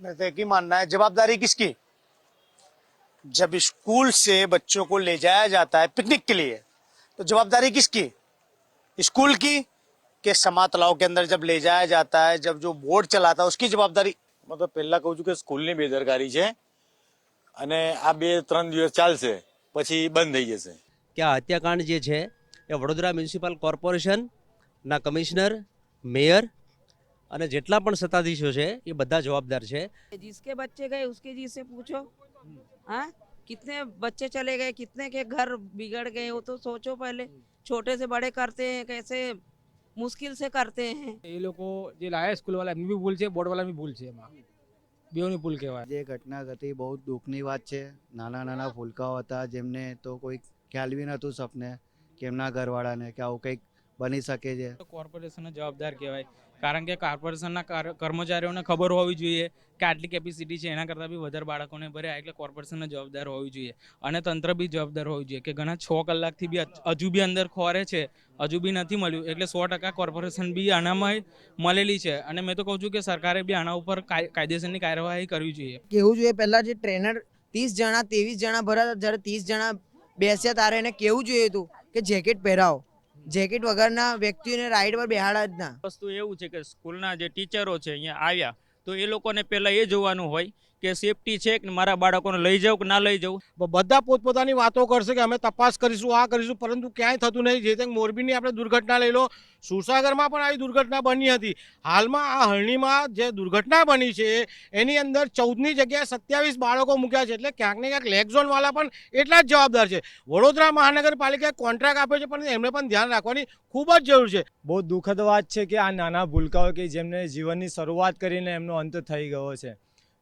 मैं तो एक ही मानना है जवाबदारी किसकी जब स्कूल से बच्चों को ले जाया जाता है पिकनिक के लिए तो जवाबदारी किसकी स्कूल की कि समा तालाव के अंदर जब ले जाया जाता है जब जो बोर्ड चलाता है उसकी जवाबदारी હું તો પહેલા કહું છું કે સ્કૂલની બેદરકારી છે અને આ બે ત્રણ દિવસ ચાલશે પછી બંધ થઈ જશે કે આ હત્યાકાંડ જે છે એ વડોદરા મ્યુનિસિપલ કોર્પોરેશનના કમિશનર મેયર અને જેટલા પણ સત્તાધીશો છે એ બધા જવાબદાર છે जिसके बच्चे गए उसके जी से पूछो हाँ कितने बच्चे चले गए कितने के घर बिगड़ गए वो तो सोचो पहले छोटे से बड़े करते हैं कैसे मुश्किल से करते हैं એ લોકો જે લાયા સ્કૂલવાળા એમની બી ભૂલ છે બોર્ડવાળાની બી ભૂલ છે એમાં બેઓની ભૂલ કહેવાય જે ઘટના ઘટી બહુ જ દુઃખની વાત છે નાના નાના ફૂલકાઓ હતા જેમને તો કોઈ ખ્યાલ બી નહોતું સપને કે એમના ઘરવાળાને કે આવું કંઈક બની શકે છે. કોર્પોરેશનનો જવાબદાર કહેવાય. કારણ કે કોર્પોરેશનના કર્મચારીઓને ખબર હોવી જોઈએ કે આટલી કેપેસિટી છે એના કરતાં બી વધારે બાળકોને ભર્યા એટલે કોર્પોરેશનનો જવાબદાર હોવી જોઈએ. અને તંત્ર બી જવાબદાર હોવી જોઈએ કે ઘણા છ કલાકથી બી હજુ બી અંદર ખોરે છે હજુ બી નથી મળ્યું એટલે સો ટકા કોર્પોરેશન બી આનામાં મળેલી છે. અને મેં તો કહું છું કે સરકારે બી આના ઉપર કાયદેસરની કાર્યવાહી કરવી જોઈએ. કેવું જોઈએ? પહેલાં જે ટ્રેનર ત્રીસ જણા ત્રેવીસ જણા ભરાતા જ્યારે ત્રીસ જણા બેસ્યા તારે એને કેવું જોઈએ હતું કે જેકેટ પહેરાવો. જેકેટ વગરના વ્યક્તિઓને રાઈડ પર બેહાડા જ ના. વસ્તુ એવું છે કે સ્કૂલના જે ટીચરો છે અહીંયા આવ્યા તો એ લોકોને પહેલાં એ જોવાનું હોય કે સેફટી છે કે મારા બાળકોને લઈ જાઉં કે ના લઈ જાઉં? બધા પોતપોતાની વાતો કરશે કે અમે તપાસ કરીશું આ કરીશું પરંતુ ક્યાંય થતું નહીં જે મોરબીની આપણે દુર્ઘટના લઈ લો સુરસાગરમાં પણ આવી દુર્ઘટના બની હતી. હાલમાં આ હરણીમાં જે દુર્ઘટના બની છે, એની અંદર ચૌદની જગ્યાએ સત્યાવીસ બાળકો મૂક્યા છે. એટલે ક્યાંક ને ક્યાંક લેગ ઝોનવાળા પણ એટલા જ જવાબદાર છે. વડોદરા મહાનગરપાલિકાએ કોન્ટ્રાક્ટ આપ્યો છે, પણ એમને પણ ધ્યાન રાખવાની ખૂબ જ જરૂર છે. બહુ દુઃખદ વાત છે કે આ નાના ભૂલકાઓ કે જેમને જીવનની શરૂઆત કરીને એમનો અંત થઈ ગયો છે.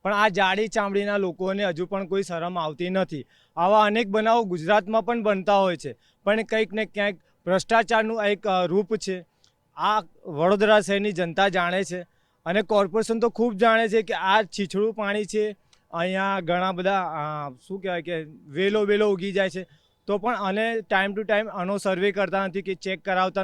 પણ આ જાડી ચામડીના લોકોને હજુ પણ કોઈ શરમ આવતી નથી. આવા અનેક બનાવો ગુજરાતમાં પણ બનતા હોય છે. પણ કંઈક ને ક્યાંક ભ્રષ્ટાચારનું એક રૂપ છે. આ વડોદરા શહેરની જનતા જાણે છે અને કોર્પોરેશન તો ખૂબ જાણે છે કે આ છીછડું પાણી છે, અહીંયા ઘણા બધા શું કહેવાય કે વેલો વેલો ઉગી જાય છે. તો પણ અને ટાઈમ ટુ ટાઈમ આનો સર્વે કરતા નથી કે ચેક કરાવતા નથી.